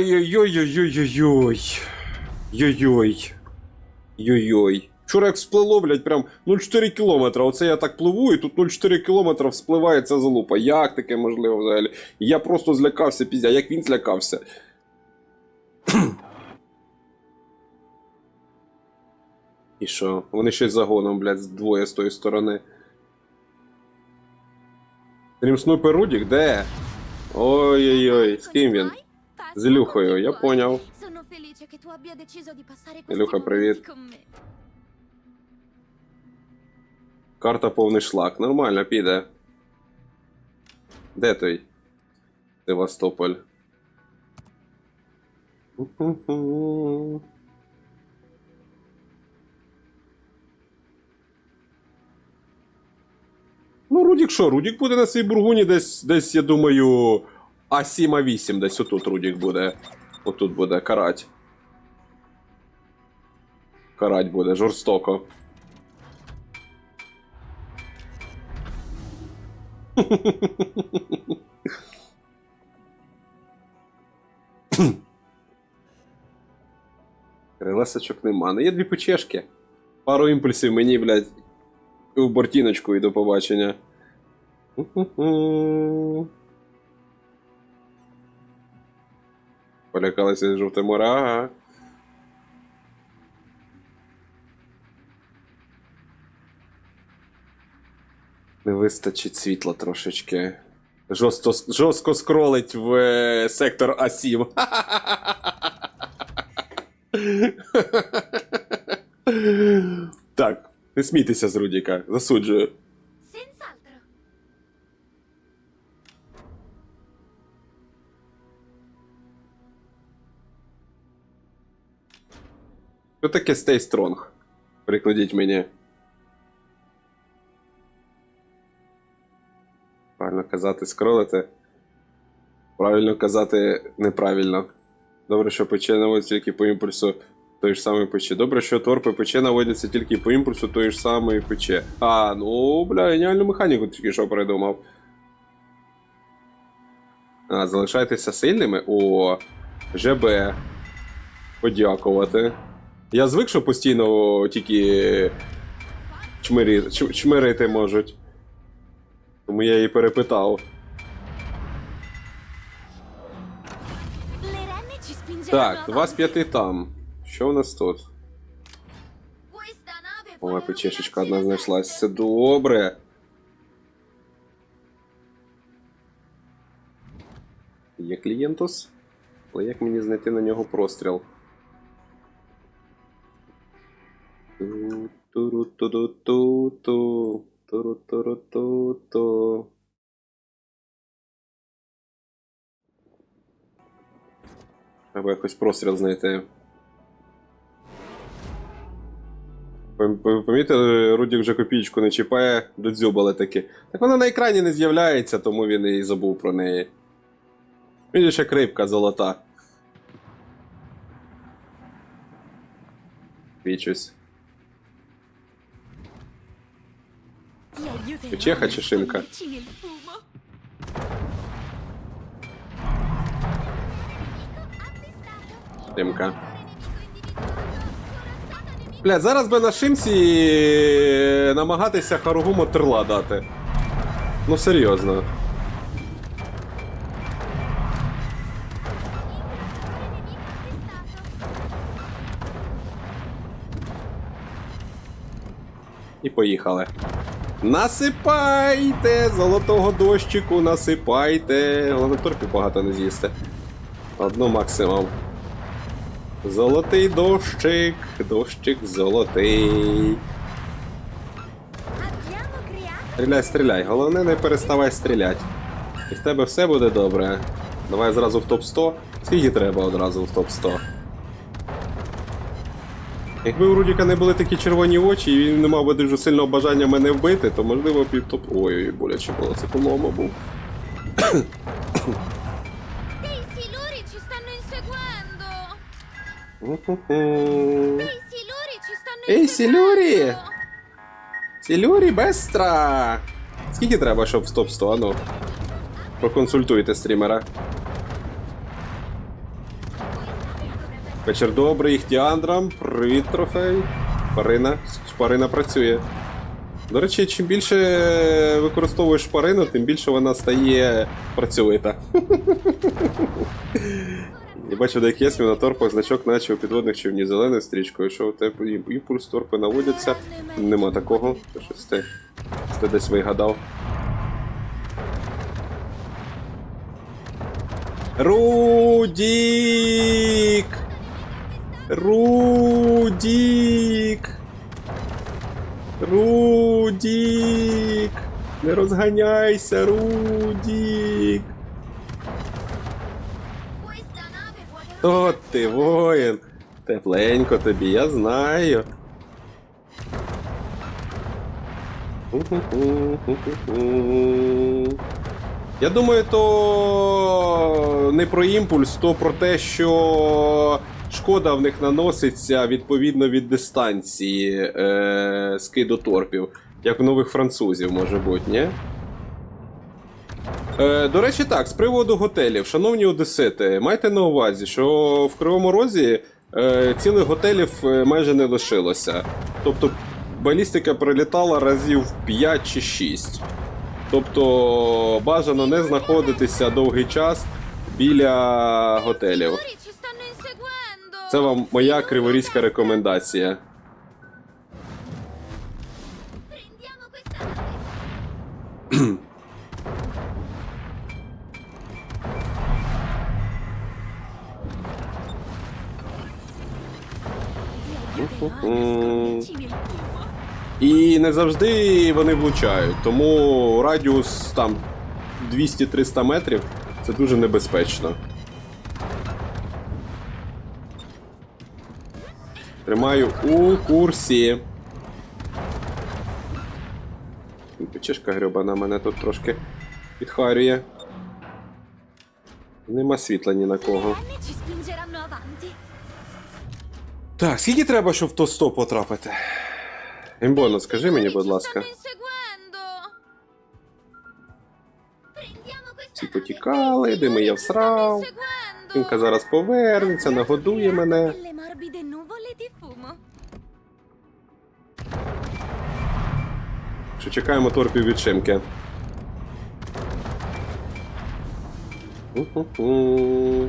Ой-ой-ой-ой-ой-ой-ой. Йой-йой. Йой-йой. Вчора як всплило, блядь, прям 0,4 кілометра. Оце я так пливу, і тут 0,4 кілометра вспливає ця залупа. Як таке можливо взагалі? Я просто злякався, піздя. Як він злякався? І що? Вони ще й загоном, блядь, двоє з тої сторони. Стрімснупер Рудік, де? Ой-ой-ой, з ким він? З Ілюхою, я поняв. Ілюха, привіт. Карта повний шлак. Нормально, піде. Де той? Севастополь. Ну, Рудік що? Рудік буде на своїй бургуні десь, десь, я думаю, А7, А8, десь отут Рудік буде. Отут буде карать. Карать буде жорстоко. Крилесочок нема. Ну є дві печешки. Пару імпульсів мені, блядь, в бортіночку і до побачення. Полякалися жовте море, ага. Не вистачить світла трошечки. Жорстко, жорстко скролить в е, сектор А7. так, не смійтеся з Рудіка, засуджую. Що таке Stay Strong? Прикладіть мені. Правильно казати скролити. Правильно казати неправильно. Добре, що пече наводиться тільки по імпульсу тої ж самої пече. Добре, що торпи пече наводяться тільки по імпульсу тої ж самої пече. А, ну, бля, геніальну механіку тільки що придумав. А, залишайтеся сильними. О, ЖБ. Подякувати. Я звик, що постійно тільки чмирі... чмирити можуть. Тому я її перепитав. Так. 2 з 5 там. Що у нас тут? О, печешечка одна знайшлась. Це добре. Є клієнтус. Але як мені знайти на нього простріл? Ту-ру-ту-ду-ту-ту. Ту-ру-ту-ру-ту-ту. Треба якось простріл знайти. Пом- пом- Помітили, Рудік вже копійку не чіпає, додзюбали таки. Так вона на екрані не з'являється, тому він і забув про неї. Він ще крипка золота. Вічусь. A чи шинка? Тимка. Бля, зараз би на шимсі намагатися Харугуму терла дати. Ну серйозно. І поїхали. Насипайте! Золотого дощику насипайте. Головне торпів багато не з'їсти. Одну максимум. Золотий дощик, дощик золотий. Стріляй, стріляй. Головне, не переставай стріляти. І в тебе все буде добре. Давай зразу в топ-100. Скільки треба одразу в топ-100? Якби у Рудіка не були такі червоні очі, і він не мав би дуже сильного бажання мене вбити, то можливо пів топ. Ой-ой, боляче було, це по-моєму був. Ehi, siluri! Сілюрі Бестра! Скільки треба, щоб в топ-100, ану? Проконсультуйте стрімера. Вечір добрий, Іхтіандрам. Привіт, трофей. Шпарина. Шпарина працює. До речі, чим більше використовуєш шпарину, тим більше вона стає працьовита. Я бачу, деякі єсмі на торпах значок, наче у підводних човні зеленою стрічкою, що у тебе імпульс торпи наводяться. Нема такого. Це щось ти, ти десь вигадав. Рудік! Рудік! Рудік! Не розганяйся, Рудік! От ти воїн! Тепленько тобі, я знаю. Я думаю, то не про імпульс, то про те, що шкода в них наноситься відповідно від дистанції е, скиду торпів, як в нових французів, може бути, ні? Е, до речі, так, з приводу готелів, шановні одесити, майте на увазі, що в Кривому Розі е, цілих готелів е, майже не лишилося. Тобто балістика прилітала разів 5 чи 6. Тобто бажано не знаходитися довгий час біля готелів. Це вам моя криворізька рекомендація. І не завжди вони влучають, тому радіус там 200-300 метрів це дуже небезпечно. Тримаю у курсі. Печешка грьобана мене тут трошки підхарює. Нема світла ні на кого. Так, скільки треба, щоб в то 100 потрапити? Імбоно, скажи мені, будь ласка. Всі потікали, дими я всрав. Тимка зараз повернеться, нагодує мене. Що чекаємо торпів від Шимки. У-ху-ху.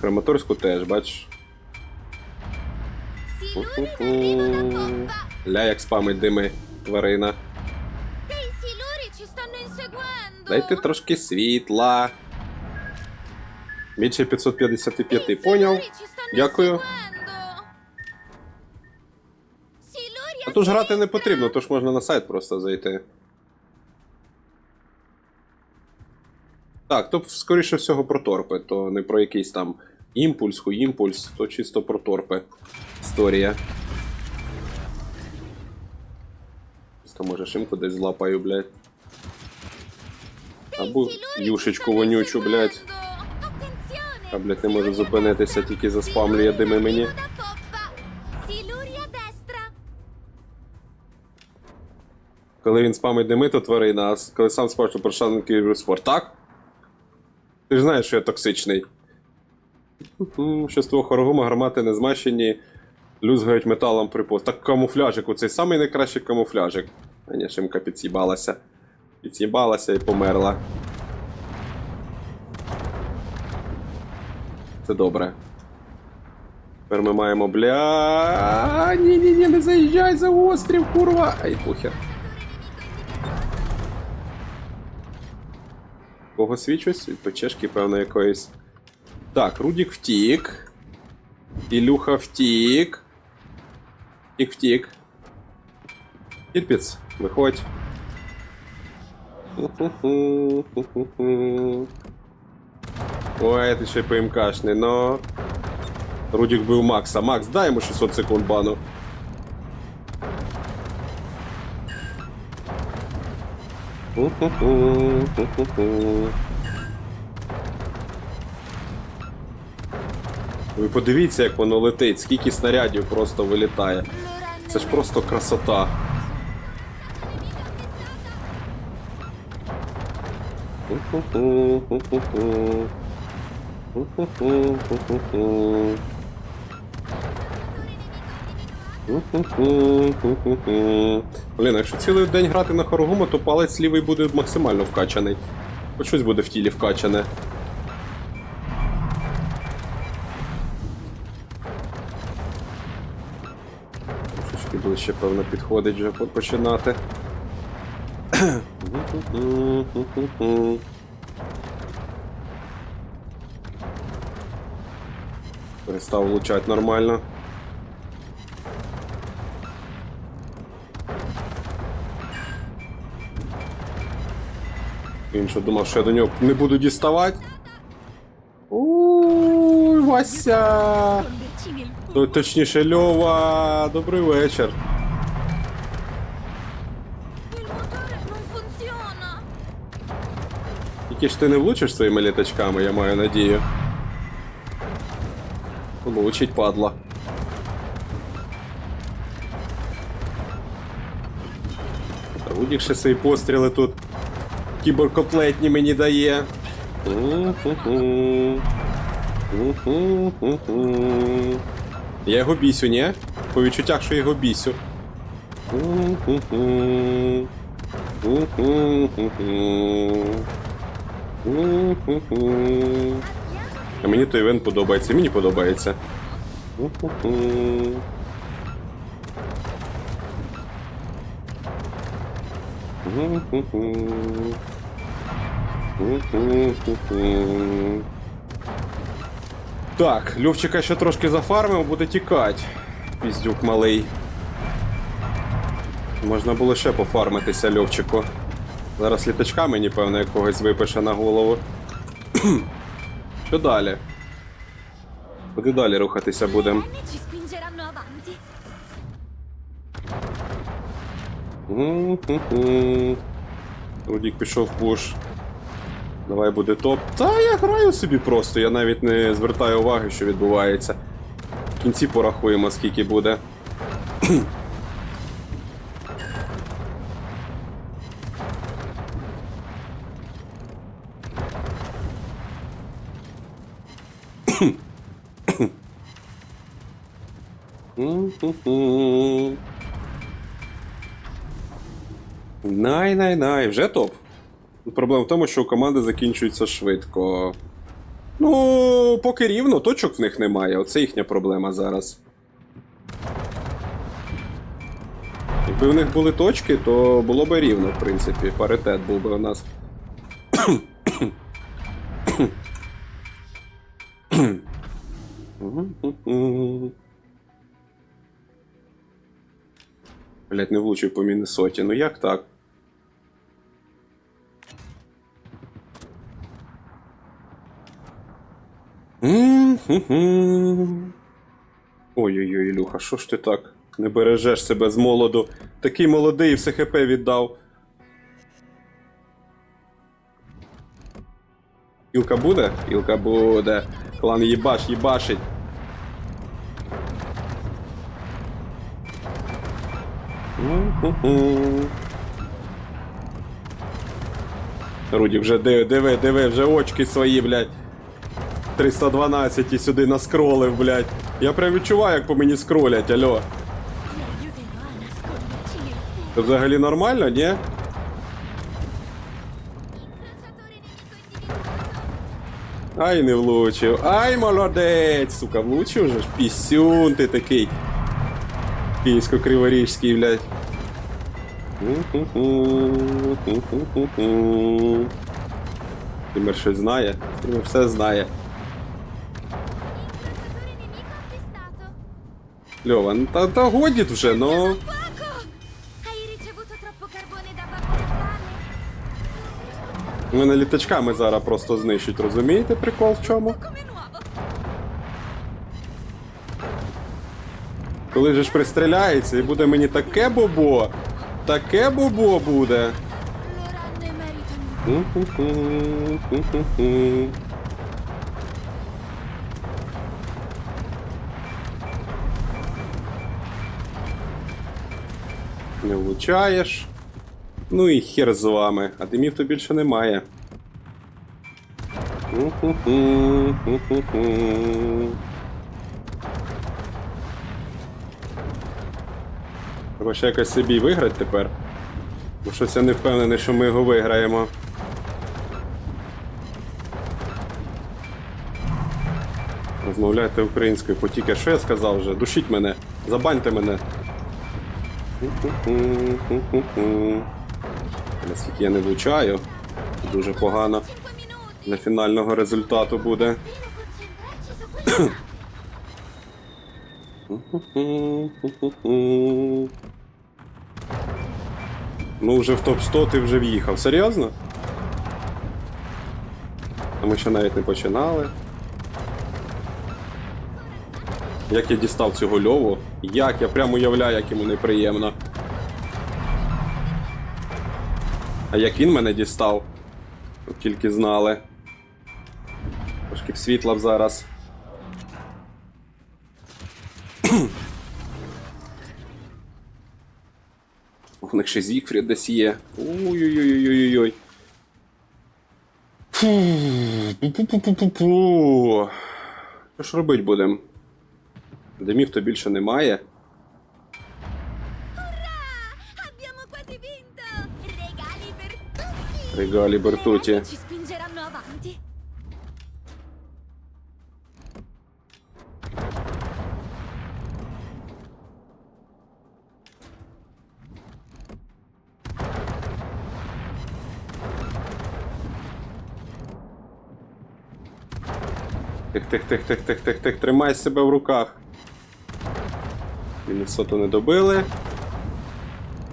Краматорську теж, бач. Arrivano a poppa! Ля, як спамить дими тварина. Дайте трошки світла. Більше 555, Dei поняв? siluri ci stanno Дякую. А тут ж грати не потрібно, тож можна на сайт просто зайти. Так, то скоріше всього про торпи, то не про якийсь там імпульс, хуімпульс, то чисто про торпи. Історія. То може шимку десь злапаю, блядь. Або юшечку stanno вонючу, блядь. inseguendo! А, блядь, не можу зупинитися, тільки заспамлює дими мені. Коли він спамить дими, то тварина, а коли сам спав, то прошанки спорт. Так? Ти ж знаєш, що я токсичний. Що з твого хорогума гармати не змащені, люзгають металом припост. Так камуфляжик, оцей самий найкращий камуфляжик. А Шимка підсібалася. Підсібалася і померла. Це добре. Тепер ми маємо бля. Ні, ні, ні, не заїжджай за острів, курва! Ай, похер. Кого свічусь? Від печешки, певно, якоїсь. Так, Рудік втік. Ілюха втік. Втік втік. Тірпіц, виходь. Ой, ти ще ПМКшний, но. Рудік бив Макса. Макс, дай йому 600 секунд бану. Ви подивіться, як воно летить, скільки снарядів просто вилітає. Це ж просто красота. Блін, якщо цілий день грати на Хорогума, то палець лівий буде максимально вкачаний. Хоч щось буде в тілі вкачане. Трошечки ближче, певно, підходить вже починати. Перестав влучати нормально. Він що думав, що я до нього не буду діставати. Уй, Вася! То- Точніше, Льова, добрий вечір. Тільки ж ти не влучиш своїми літачками, я маю надію. Влучить, падла. Рудік ще свої постріли тут. Кіберкотлетні мені дає. Я його бісю, ні? По відчуттях, що я його бісю. А мені той івент подобається, мені подобається. Так, Льовчика ще трошки зафармив, буде тікати. Піздюк малий. Можна було ще пофармитися Льовчику. Зараз літачка мені, певно, якогось випише на голову. Що далі? Куди далі рухатися будемо? Рудік пішов в пуш. Давай буде топ. Та я граю собі просто, я навіть не звертаю уваги, що відбувається. В кінці порахуємо, скільки буде. Най-най-най, вже топ. Проблема в тому, що у команди закінчується швидко. Ну, поки рівно, точок в них немає. Оце їхня проблема зараз. Якби в них були точки, то було б рівно, в принципі. Паритет був би у нас. Блять, не влучив по Міннесоті. Ну як так? Ой-ой-ой, Ілюха, що ж ти так? Не бережеш себе з молоду. Такий молодий і все хп віддав. Ілка буде? Ілка буде. Клан їбаш, їбашить. Руді, вже диви, диви, диви, вже очки свої, блядь. 312 і сюди наскролив, блядь. Я прям відчуваю, як по мені скролять, buio. Це взагалі нормально, ні? Ай, не влучив. Ай, молодець! Сука, влучив же ж. Пісюн ти такий. Київсько-криворіжський, блядь. Тимер щось знає. Тимер все знає. Льова, ну та, та годі вже, ну. Мене літачками зараз просто знищуть, розумієте прикол в чому? Коли же ж пристріляється і буде мені таке бобо, таке бобо буде. Не влучаєш. Ну і хер з вами, а димів то більше немає. Треба ще якось собі виграти тепер. Бо щось я не впевнений, що ми його виграємо. Розмовляйте українською, потіки. Що я сказав вже? Душіть мене, забаньте мене. Наскільки я не влучаю, дуже погано 5 для фінального результату буде. Ну, вже в топ-100 ти вже в'їхав. Серйозно? Ми ще навіть не починали. Як я дістав цього льову? Як? Я прямо уявляю, як йому неприємно. А як він мене дістав? Тільки знали. Трошки б світла б зараз. У них ще Зігфрід десь є. Ой-ой-ой-ой-ой-ой. Фу. Що ж робить будемо? Димів то більше немає. Регалій Бертуті. Тих, тих, тих, тих, тих, тих, тих, тримай себе в руках. Міннесоту не добили.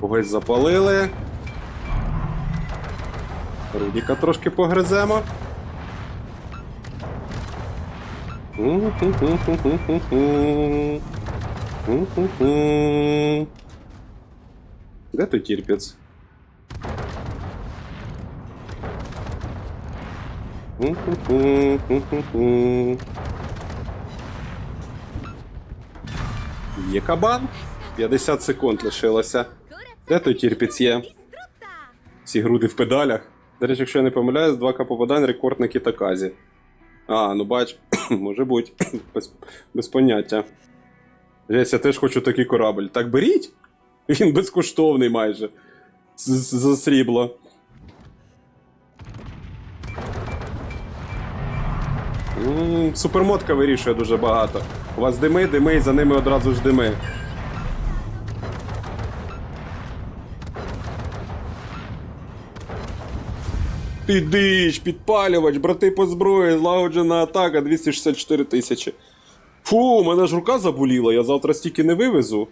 Когось запалили. Рудіка трошки погриземо. Де той тірпець? Є кабан. 50 секунд лишилося. Де той тірпець є? Ці груди в педалях. До речі, якщо я не помиляюсь, 2К попадань рекорд на кітаказі. А, ну бач, може бути. без, без поняття. Жесть, я теж хочу такий корабль. Так беріть! Він безкоштовний майже. За срібло. Супермотка вирішує дуже багато. У вас дими, дими, і за ними одразу ж дими. Підич, підпалювач, брати по зброї, злагоджена атака 264 тисячі. Фу, у мене ж рука заболіла, я завтра стільки не вивезу.